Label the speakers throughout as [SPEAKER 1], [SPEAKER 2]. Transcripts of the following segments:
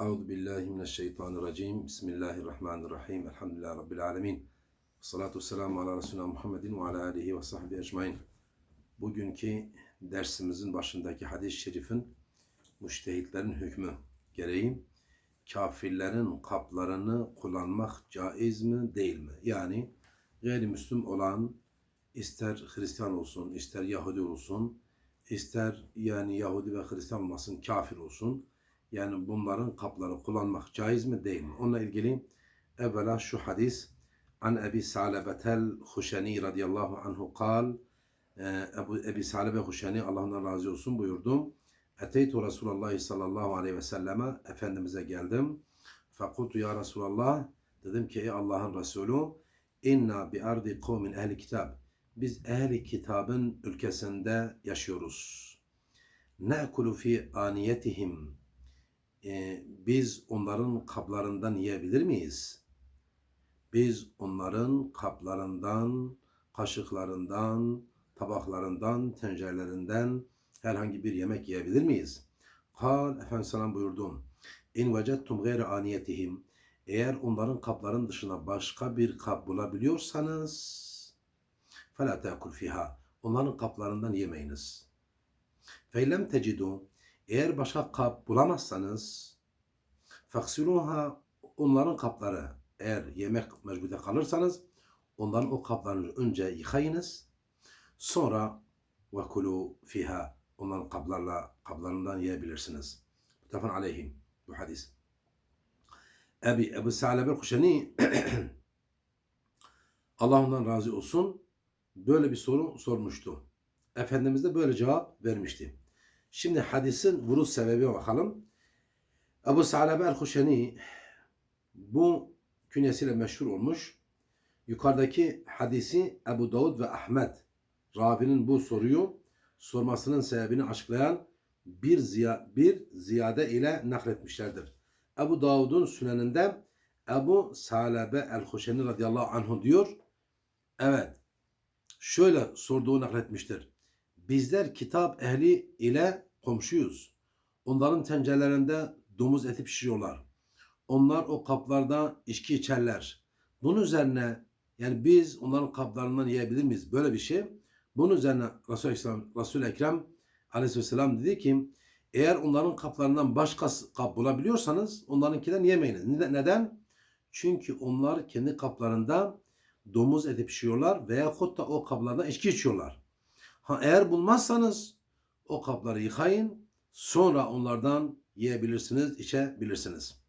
[SPEAKER 1] Euzu billahi mineşşeytanirracim. Bismillahirrahmanirrahim. Elhamdülillahi rabbil alamin. Salatu vesselamu ala Resulina Muhammedin ve ala alihi ve sahbihi ecmaîn. Bugünkü dersimizin başındaki hadis-i şerifin müştehitlerin hükmü gereği kafirlerin kaplarını kullanmak caiz mi değil mi? Yani gayrimüslim olan ister Hristiyan olsun, ister Yahudi olsun, ister yani Yahudi ve Hristiyan olmasın, kafir olsun. Yani bunların kapları kullanmak caiz mi değil mi? Onunla ilgili evvela şu hadis An Ebi Sa'lebetel Huşeni radıyallahu anhu kal e, Ebu Ebi Salebe Huşeni Allah'ından razı olsun buyurdum. Eteytu Resulallah sallallahu aleyhi ve selleme Efendimiz'e geldim. Fakultu ya Resulallah dedim ki ey Allah'ın Resulü inna bi ardi kavmin ehli kitab biz ehli kitabın ülkesinde yaşıyoruz. Ne'kulu fi aniyetihim e, biz onların kaplarından yiyebilir miyiz? Biz onların kaplarından, kaşıklarından, tabaklarından, tencerelerinden herhangi bir yemek yiyebilir miyiz? Kal Efendimiz Selam buyurdum. İn vecettum gayre aniyetihim. Eğer onların kapların dışına başka bir kap bulabiliyorsanız فَلَا تَأْكُلْ فِيهَا Onların kaplarından yemeyiniz. فَاِلَّمْ تَجِدُوا eğer başka kap bulamazsanız faksiluha onların kapları eğer yemek mecburiyete kalırsanız onların o kaplarını önce yıkayınız. Sonra ve kulu fiha onların kaplarla kaplarından yiyebilirsiniz. Mutafan aleyhim bu hadis. Ebi Ebu Sa'lebe Kuşeni Allah ondan razı olsun böyle bir soru sormuştu. Efendimiz de böyle cevap vermişti. Şimdi hadisin vuruş sebebi bakalım. Ebu Sa'lebe el-Huşeni bu künyesiyle meşhur olmuş. Yukarıdaki hadisi Ebu Davud ve Ahmet Ravi'nin bu soruyu sormasının sebebini açıklayan bir, ziya, bir ziyade ile nakletmişlerdir. Ebu Davud'un süneninde Ebu Salebe el-Huşeni radıyallahu anhu diyor. Evet, şöyle sorduğu nakletmiştir. Bizler kitap ehli ile komşuyuz. Onların tencerelerinde domuz eti pişiriyorlar. Onlar o kaplarda içki içerler. Bunun üzerine yani biz onların kaplarından yiyebilir miyiz? Böyle bir şey. Bunun üzerine Resul-i Ekrem, Resul Ekrem aleyhisselam dedi ki eğer onların kaplarından başka kap bulabiliyorsanız onlarınkinden yemeyiniz. Neden? Çünkü onlar kendi kaplarında domuz eti pişiyorlar veya da o kaplardan içki içiyorlar. Ha eğer bulmazsanız o kapları yıkayın sonra onlardan yiyebilirsiniz, içebilirsiniz.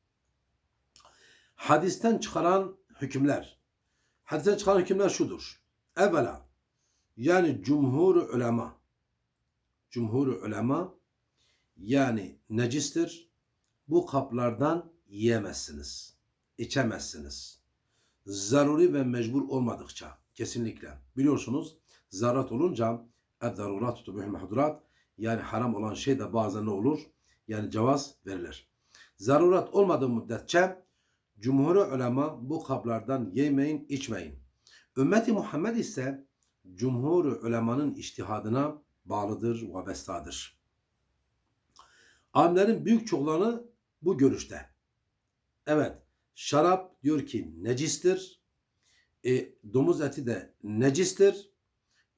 [SPEAKER 1] Hadisten çıkaran hükümler. Hadisten çıkaran hükümler şudur. Evvela yani cumhur ulema cumhur ulema yani necistir. Bu kaplardan yiyemezsiniz. içemezsiniz. Zaruri ve mecbur olmadıkça kesinlikle. Biliyorsunuz zarat olunca ed-darurat tutubihul mahdurat yani haram olan şey de bazen ne olur? Yani cevaz verilir. Zarurat olmadığı müddetçe cumhur ulema bu kaplardan yemeyin, içmeyin. Ümmeti Muhammed ise cumhur ulemanın iştihadına bağlıdır ve bestadır. Alimlerin büyük çoğunluğu bu görüşte. Evet, şarap diyor ki necistir. E, domuz eti de necistir.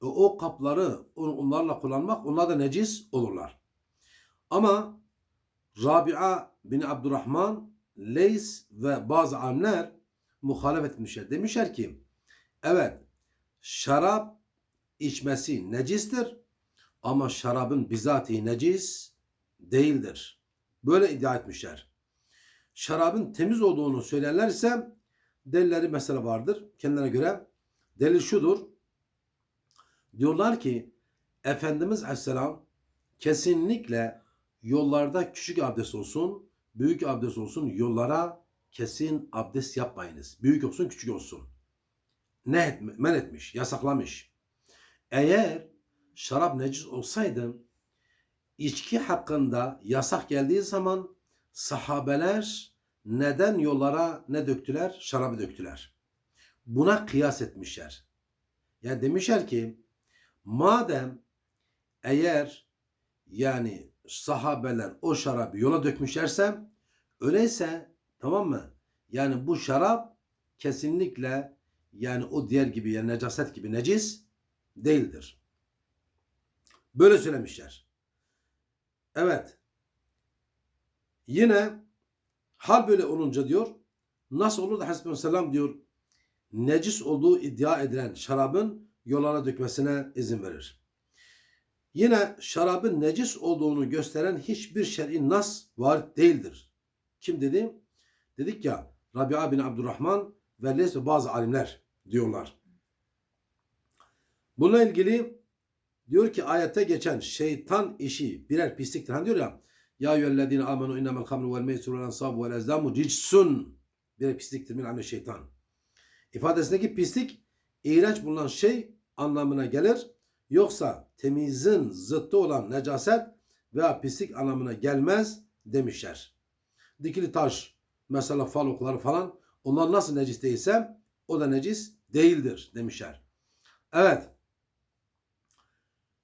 [SPEAKER 1] O kapları onlarla kullanmak onlar da necis olurlar. Ama Rabia bin Abdurrahman, Leys ve bazı alimler muhalefet etmişler. Demişler ki evet şarap içmesi necistir ama şarabın bizatihi necis değildir. Böyle iddia etmişler. Şarabın temiz olduğunu söyleyenler ise delilleri mesela vardır. Kendilerine göre delil şudur. Diyorlar ki Efendimiz Aleyhisselam kesinlikle yollarda küçük abdest olsun, büyük abdest olsun yollara kesin abdest yapmayınız. Büyük olsun, küçük olsun. Ne etme, men etmiş, yasaklamış. Eğer şarap necis olsaydı içki hakkında yasak geldiği zaman sahabeler neden yollara ne döktüler? Şarabı döktüler. Buna kıyas etmişler. Yani demişler ki madem eğer yani sahabeler o şarabı yola dökmüşlerse Öyleyse tamam mı? Yani bu şarap kesinlikle yani o diğer gibi yani necaset gibi necis değildir. Böyle söylemişler. Evet. Yine hal böyle olunca diyor nasıl olur da Aleyhisselam Selam diyor necis olduğu iddia edilen şarabın yollara dökmesine izin verir. Yine şarabın necis olduğunu gösteren hiçbir şer'i nas var değildir. Kim dedi? Dedik ya Rabia bin Abdurrahman ve Leys ve bazı alimler diyorlar. Bununla ilgili diyor ki ayette geçen şeytan işi birer pisliktir. Hani diyor ya ya eyyühellezine amenu innemel hamru vel meysru vel ensabu vel ezlamu ricsun birer pisliktir min amel şeytan. İfadesindeki pislik iğrenç bulunan şey anlamına gelir. Yoksa temizin zıttı olan necaset veya pislik anlamına gelmez demişler. Dikili taş, mesela falokları falan onlar nasıl necis değilse o da necis değildir demişler. Evet.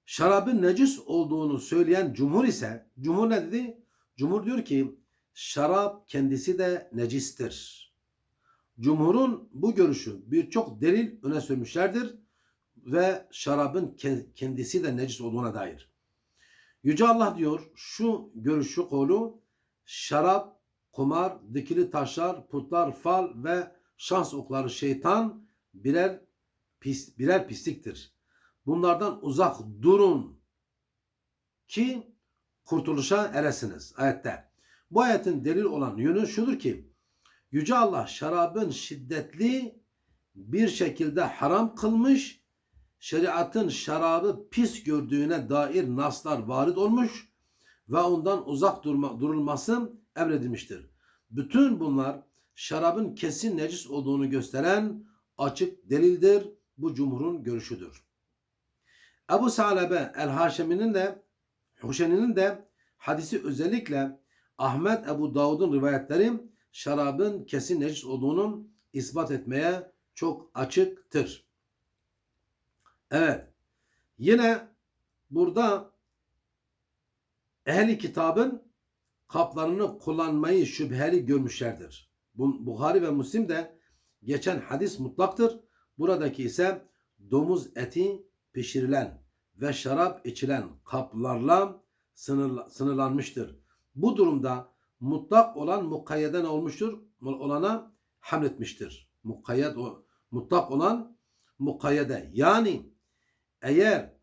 [SPEAKER 1] Şarabın necis olduğunu söyleyen cumhur ise cumhur ne dedi? Cumhur diyor ki şarap kendisi de necistir. Cumhurun bu görüşü birçok delil öne sürmüşlerdir ve şarabın kendisi de necis olduğuna dair. Yüce Allah diyor şu görüşü kolu şarap, kumar, dikili taşlar, putlar, fal ve şans okları şeytan birer pis, birer pisliktir. Bunlardan uzak durun ki kurtuluşa eresiniz ayette. Bu ayetin delil olan yönü şudur ki Yüce Allah şarabın şiddetli bir şekilde haram kılmış, şeriatın şarabı pis gördüğüne dair naslar varid olmuş ve ondan uzak durma, durulması emredilmiştir. Bütün bunlar şarabın kesin necis olduğunu gösteren açık delildir. Bu cumhurun görüşüdür. Ebu Salebe el-Haşemi'nin de Huşeni'nin de hadisi özellikle Ahmet Ebu Davud'un rivayetleri şarabın kesin necis olduğunu ispat etmeye çok açıktır. Evet. Yine burada ehli kitabın kaplarını kullanmayı şüpheli görmüşlerdir. Buhari ve Müslim de geçen hadis mutlaktır. Buradaki ise domuz eti pişirilen ve şarap içilen kaplarla sınırla, sınırlanmıştır. Bu durumda mutlak olan mukayyede ne olmuştur? Olana hamletmiştir. Mukayyed mutlak olan mukayyede. Yani eğer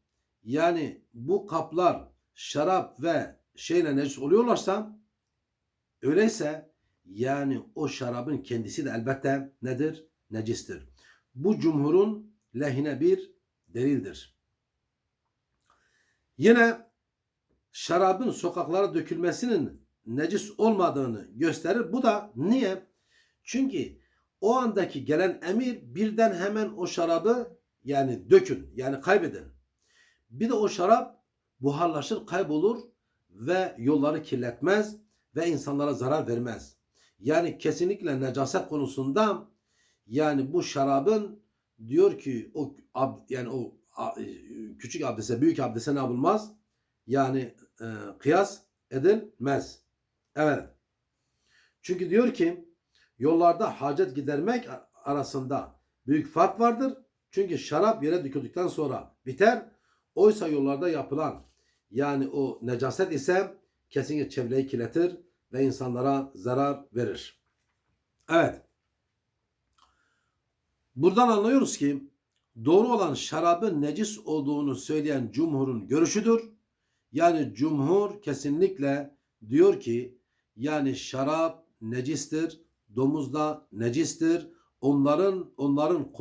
[SPEAKER 1] yani bu kaplar şarap ve şeyle necis oluyorlarsa öyleyse yani o şarabın kendisi de elbette nedir? Necistir. Bu cumhurun lehine bir delildir. Yine şarabın sokaklara dökülmesinin necis olmadığını gösterir. Bu da niye? Çünkü o andaki gelen emir birden hemen o şarabı yani dökün yani kaybedin. Bir de o şarap buharlaşır kaybolur ve yolları kirletmez ve insanlara zarar vermez. Yani kesinlikle necaset konusunda yani bu şarabın diyor ki o yani o küçük abdese büyük abdese ne yapılmaz? Yani e, kıyas edilmez. Evet. Çünkü diyor ki yollarda hacet gidermek arasında büyük fark vardır. Çünkü şarap yere döküldükten sonra biter. Oysa yollarda yapılan yani o necaset ise kesinlikle çevreyi kirletir ve insanlara zarar verir. Evet. Buradan anlıyoruz ki doğru olan şarabın necis olduğunu söyleyen cumhurun görüşüdür. Yani cumhur kesinlikle diyor ki yani şarap necistir, domuz da necistir. Onların onların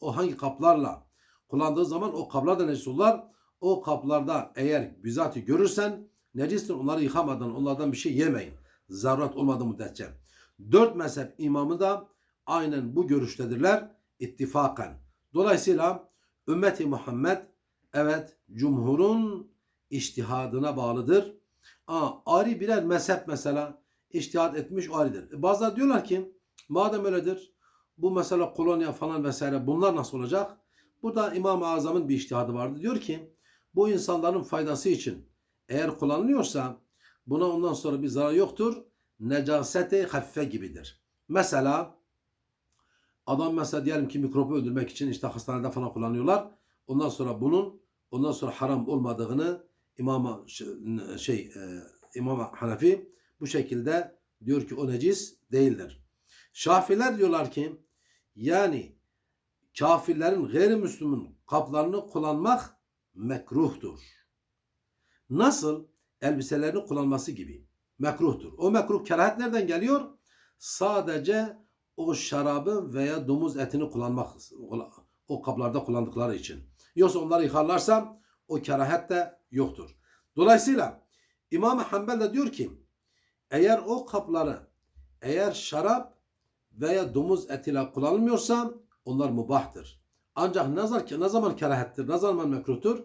[SPEAKER 1] o hangi kaplarla kullandığı zaman o kaplar da necis olurlar. O kaplarda eğer bizatihi görürsen necistir. Onları yıkamadan onlardan bir şey yemeyin. Zaruret olmadığı müddetçe. Dört mezhep imamı da aynen bu görüştedirler ittifakan. Dolayısıyla ümmeti Muhammed evet cumhurun iştihadına bağlıdır. Aa, ari birer mezhep mesela iştihad etmiş o aridir. E bazıları diyorlar ki madem öyledir bu mesela kolonya falan vesaire bunlar nasıl olacak? Burada İmam-ı Azam'ın bir iştihadı vardı. Diyor ki bu insanların faydası için eğer kullanılıyorsa buna ondan sonra bir zarar yoktur. necaseti hafife gibidir. Mesela adam mesela diyelim ki mikrobu öldürmek için işte hastanede falan kullanıyorlar. Ondan sonra bunun ondan sonra haram olmadığını İmam şey e, İmam Hanefi bu şekilde diyor ki o necis değildir. Şafiler diyorlar ki yani kafirlerin gayrimüslimin kaplarını kullanmak mekruhtur. Nasıl? Elbiselerini kullanması gibi. Mekruhtur. O mekruh kerahat nereden geliyor? Sadece o şarabı veya domuz etini kullanmak o kaplarda kullandıkları için. Yoksa onları yıkarlarsa o kerahet de yoktur. Dolayısıyla İmam-ı Hanbel de diyor ki eğer o kapları eğer şarap veya domuz etiyle kullanılmıyorsa onlar mubahtır. Ancak ne zaman kerahettir, ne zaman mekruhtur?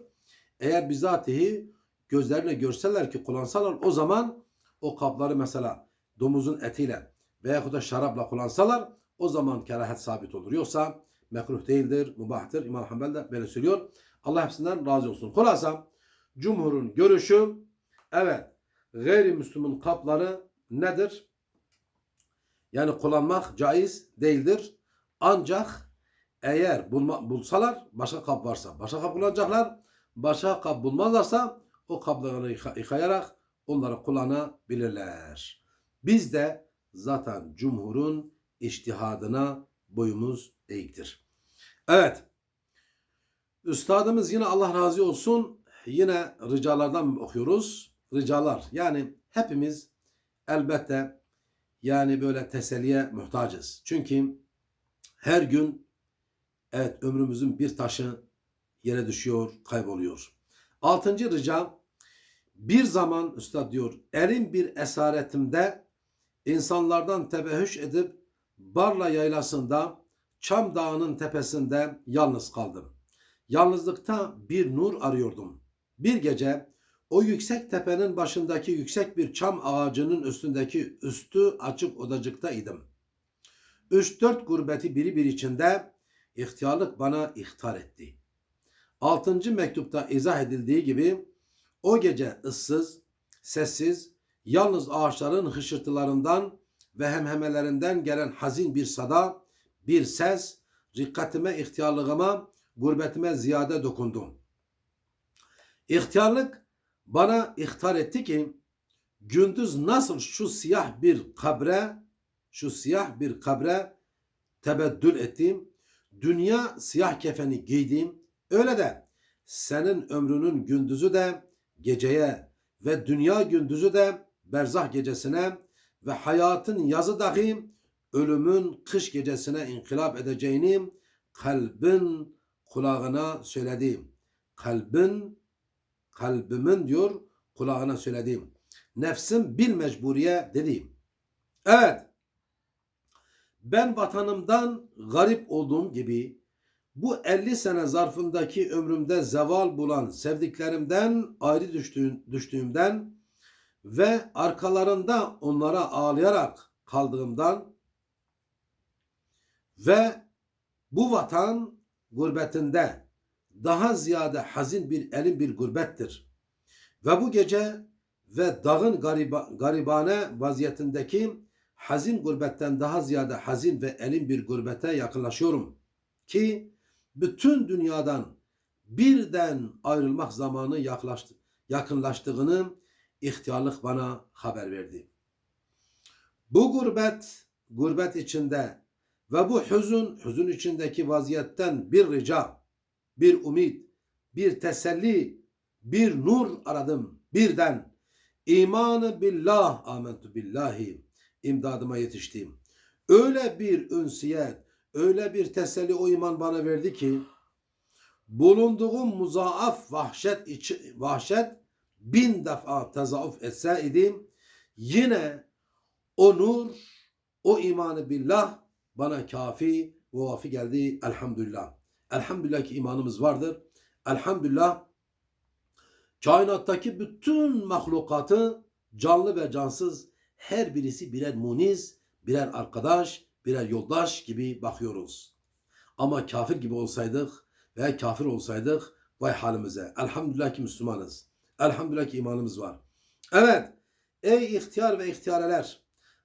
[SPEAKER 1] Eğer bizatihi gözlerine görseler ki kullansalar o zaman o kapları mesela domuzun etiyle veya da şarapla kullansalar o zaman kerahet sabit olur. Yoksa mekruh değildir, mubahtır. İmam Hanbel de böyle söylüyor. Allah hepsinden razı olsun. Kulasa Cumhur'un görüşü evet gayrimüslimin kapları nedir? Yani kullanmak caiz değildir. Ancak eğer bulma, bulsalar başka kap varsa başka kap kullanacaklar. Başka kap bulmazlarsa o kapları yıkayarak onları kullanabilirler. Biz de zaten cumhurun iştihadına boyumuz eğiktir. Evet. Üstadımız yine Allah razı olsun yine ricalardan okuyoruz. Ricalar yani hepimiz elbette yani böyle teselliye muhtacız. Çünkü her gün evet ömrümüzün bir taşı yere düşüyor, kayboluyor. Altıncı rica bir zaman üstad diyor erin bir esaretimde insanlardan tebehüş edip Barla yaylasında Çam Dağı'nın tepesinde yalnız kaldım. Yalnızlıkta bir nur arıyordum. Bir gece o yüksek tepenin başındaki yüksek bir çam ağacının üstündeki üstü açık odacıkta idim. Üç dört gurbeti biri bir içinde ihtiyarlık bana ihtar etti. Altıncı mektupta izah edildiği gibi o gece ıssız, sessiz, yalnız ağaçların hışırtılarından ve hemhemelerinden gelen hazin bir sada, bir ses, rikkatime, ihtiyarlığıma, gurbetime ziyade dokundum. İhtiyarlık bana ihtar etti ki gündüz nasıl şu siyah bir kabre, şu siyah bir kabre tebeddül ettim, dünya siyah kefeni giydim, öyle de senin ömrünün gündüzü de geceye ve dünya gündüzü de berzah gecesine ve hayatın yazı dahi ölümün kış gecesine inkılap edeceğini kalbin kulağına söyledim. Kalbin, kalbimin diyor kulağına söyledim. Nefsim bil mecburiye dedim. Evet, ben vatanımdan garip olduğum gibi bu 50 sene zarfındaki ömrümde zeval bulan sevdiklerimden ayrı düştüğüm, düştüğümden ve arkalarında onlara ağlayarak kaldığımdan ve bu vatan gurbetinde daha ziyade hazin bir elin bir gurbettir. Ve bu gece ve dağın gariba, garibane vaziyetindeki hazin gurbetten daha ziyade hazin ve elin bir gurbete yakınlaşıyorum. Ki bütün dünyadan birden ayrılmak zamanı yaklaştı, yakınlaştığını ihtiyarlık bana haber verdi. Bu gurbet, gurbet içinde ve bu hüzün, hüzün içindeki vaziyetten bir rica, bir umid, bir teselli, bir nur aradım birden. İmanı billah, amentu billahi, imdadıma yetiştim. Öyle bir ünsiyet, öyle bir teselli o iman bana verdi ki, bulunduğum muzaaf vahşet, içi, vahşet bin defa tezavuf etseydim yine o nur, o imanı billah bana kafi ve vafi geldi elhamdülillah. Elhamdülillah ki imanımız vardır. Elhamdülillah kainattaki bütün mahlukatı canlı ve cansız her birisi birer muniz, birer arkadaş, birer yoldaş gibi bakıyoruz. Ama kafir gibi olsaydık veya kafir olsaydık vay halimize. Elhamdülillah ki Müslümanız. Elhamdülillah ki imanımız var. Evet. Ey ihtiyar ve ihtiyareler.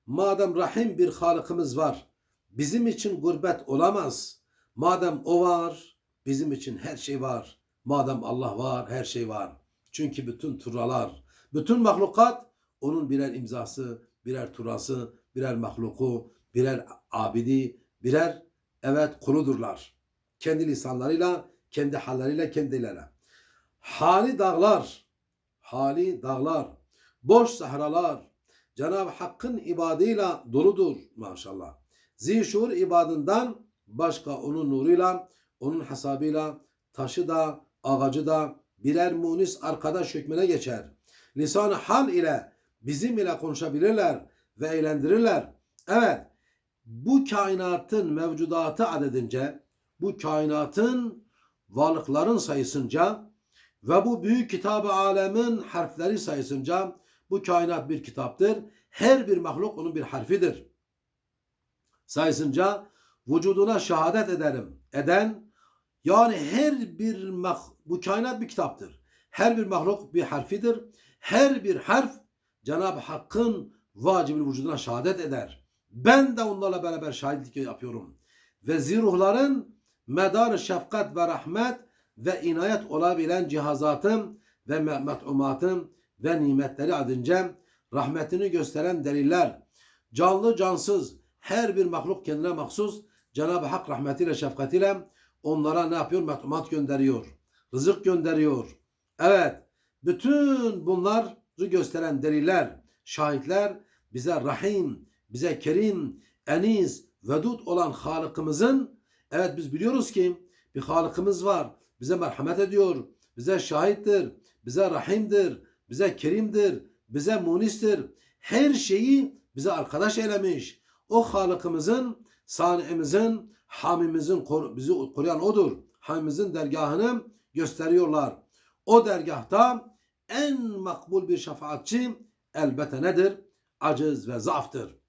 [SPEAKER 1] madem rahim bir Halık'ımız var, bizim için gurbet olamaz. Madem o var, bizim için her şey var. Madem Allah var, her şey var. Çünkü bütün turalar, bütün mahlukat onun birer imzası, birer turası, birer mahluku, birer abidi, birer evet kuludurlar. Kendi lisanlarıyla, kendi halleriyle, kendilerine. Hali dağlar, hali dağlar, boş sahralar, Cenab-ı Hakk'ın ibadıyla doludur maşallah. Zişur ibadından başka onun nuruyla, onun hesabıyla taşı da, ağacı da birer munis arkadaş hükmüne geçer. Lisan-ı hal ile bizim ile konuşabilirler ve eğlendirirler. Evet, bu kainatın mevcudatı adedince, bu kainatın varlıkların sayısınca ve bu büyük kitabı alemin harfleri sayısınca bu kainat bir kitaptır. Her bir mahluk onun bir harfidir. Sayısınca vücuduna şehadet ederim. Eden yani her bir mah bu kainat bir kitaptır. Her bir mahluk bir harfidir. Her bir harf Cenab-ı Hakk'ın vacibi vücuduna şehadet eder. Ben de onlarla beraber şahitlik yapıyorum. Ve ziruhların medar şefkat ve rahmet ve inayet olabilen cihazatım ve met'umatım ve nimetleri adınca rahmetini gösteren deliller. Canlı cansız her bir mahluk kendine mahsus Cenab-ı Hak rahmetiyle şefkatiyle onlara ne yapıyor? Met'umat gönderiyor. Rızık gönderiyor. Evet. Bütün bunları gösteren deliller, şahitler bize Rahim, bize Kerim, Eniz, Vedud olan Halık'ımızın evet biz biliyoruz ki bir Halık'ımız var. Bize merhamet ediyor. Bize şahittir. Bize Rahim'dir. Bize Kerim'dir. Bize Munis'tir. Her şeyi bize arkadaş eylemiş. O Halık'ımızın, sani'imizin, hamimizin, bizi koruyan odur. Hamimizin dergahını gösteriyorlar. O dergahta en makbul bir şefaatçi elbette nedir? Aciz ve zaaftır.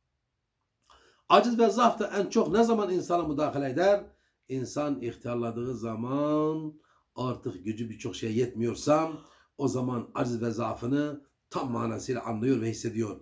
[SPEAKER 1] Aciz ve zaaf en çok ne zaman insana müdahale eder? İnsan ihtiyarladığı zaman artık gücü birçok şeye yetmiyorsa o zaman aciz ve zaafını tam manasıyla anlıyor ve hissediyor.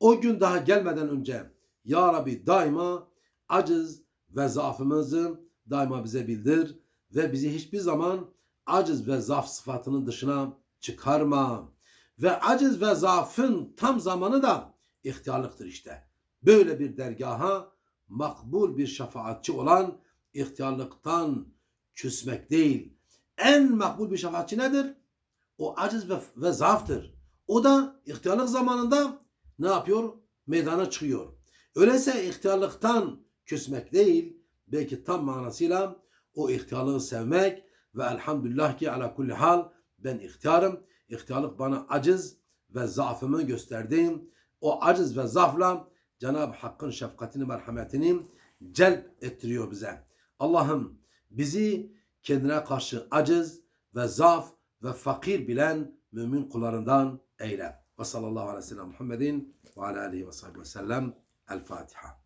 [SPEAKER 1] O gün daha gelmeden önce Ya Rabbi daima aciz ve zaafımızı daima bize bildir ve bizi hiçbir zaman aciz ve zaaf sıfatının dışına çıkarma. Ve aciz ve zaafın tam zamanı da ihtiyarlıktır işte. Böyle bir dergaha makbul bir şefaatçi olan ihtiyarlıktan küsmek değil. En makbul bir şefaatçi nedir? O aciz ve, ve zaaftır. O da ihtiyarlık zamanında ne yapıyor? Meydana çıkıyor. Öyleyse ihtiyarlıktan küsmek değil, belki tam manasıyla o ihtiyarlığı sevmek ve elhamdülillah ki ala kulli hal ben ihtiyarım. İhtiyarlık bana aciz ve zaafımı gösterdiğim o aciz ve zaafla Cenab-ı Hakk'ın şefkatini, merhametini celp ettiriyor bize. Allah'ım bizi kendine karşı aciz ve zaaf ve fakir bilen mümin kullarından eyle. Ve sallallahu aleyhi ve sellem Muhammedin ve ala aleyhi ve sellem. El Fatiha.